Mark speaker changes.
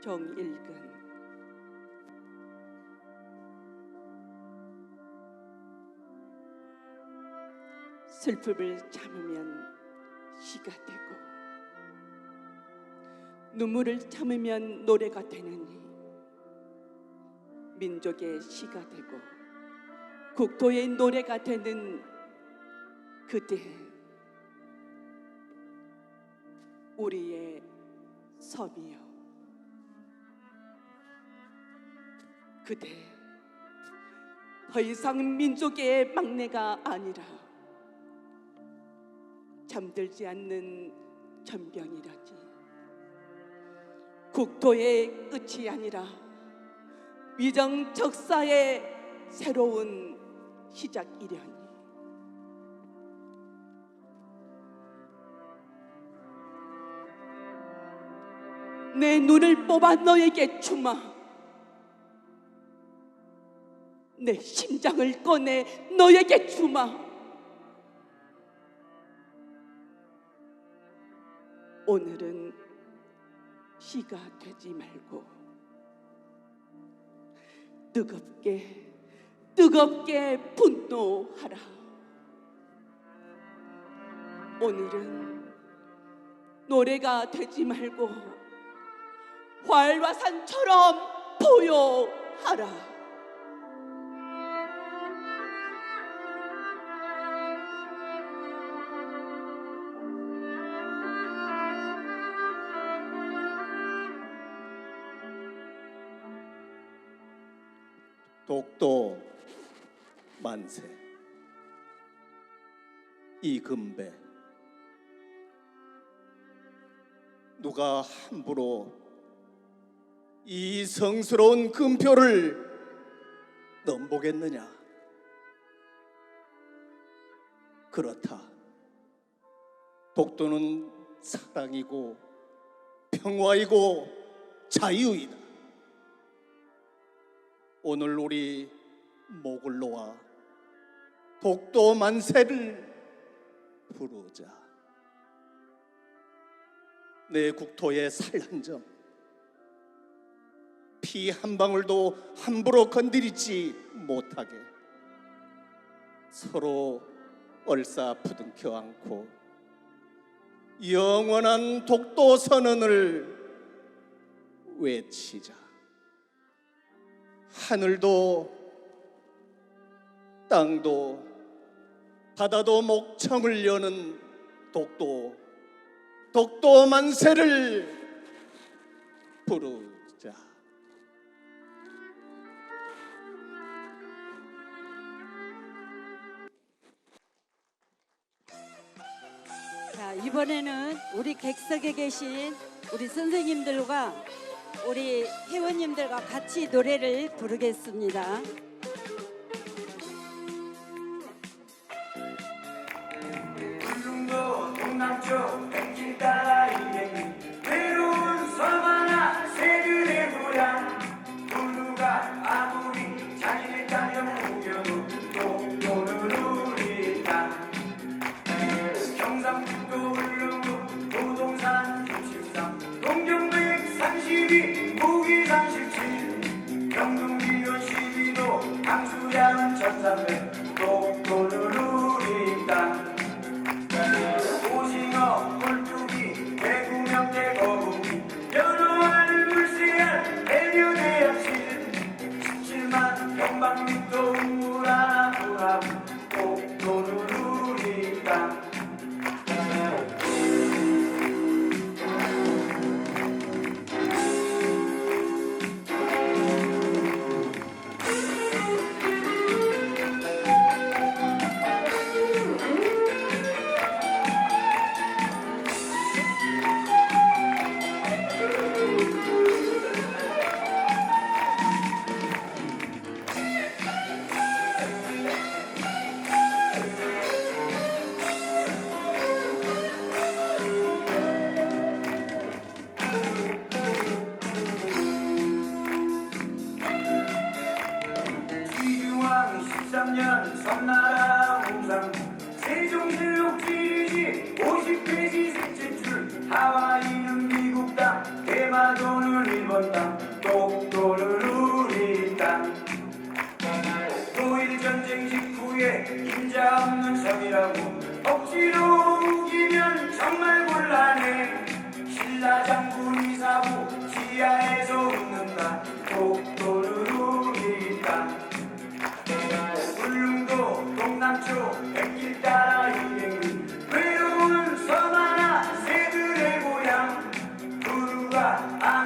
Speaker 1: 정일근. 슬픔을 참으면 시가 되고 눈물을 참으면 노래가 되느니 민족의 시가 되고 국토의 노래가 되는 그때 우리의 섬이요 그대 더 이상 민족의 막내가 아니라 잠들지 않는 전병이라지. 국토의 끝이 아니라 위정 적사의 새로운 시작이려니. 내 눈을 뽑아 너에게 주마 내 심장을 꺼내 너에게 주마. 오늘은 시가 되지 말고 뜨겁게 뜨겁게 분노하라. 오늘은 노래가 되지 말고 활화산처럼 포효하라
Speaker 2: 독도 만세. 이금배. 누가 함부로 이 성스러운 금표를 넘보겠느냐? 그렇다. 독도는 사랑이고 평화이고 자유이다 오늘 우리 목을 놓아 독도 만세를 부르자. 내 국토의 살 한 점, 피 한 방울도 함부로 건드리지 못하게 서로 얼싸 부둥켜 안고 영원한 독도 선언을 외치자. 하늘도 땅도 바다도 목청을 여는 독도 독도 만세를 부르자.
Speaker 3: 자, 이번에는 우리 객석에 계신 우리 선생님들과 우리 회원님들과 같이 노래를 부르겠습니다.
Speaker 4: Three, four. 세종실록 지지 50페이지 셋째 줄 하와이는 미국 땅 대마도는 일본 땅 독도는 우리 땅 노일 전쟁 직후에 임자 없는 섬이라고 억지로 우기면 정말 곤란해. 신라 장 유행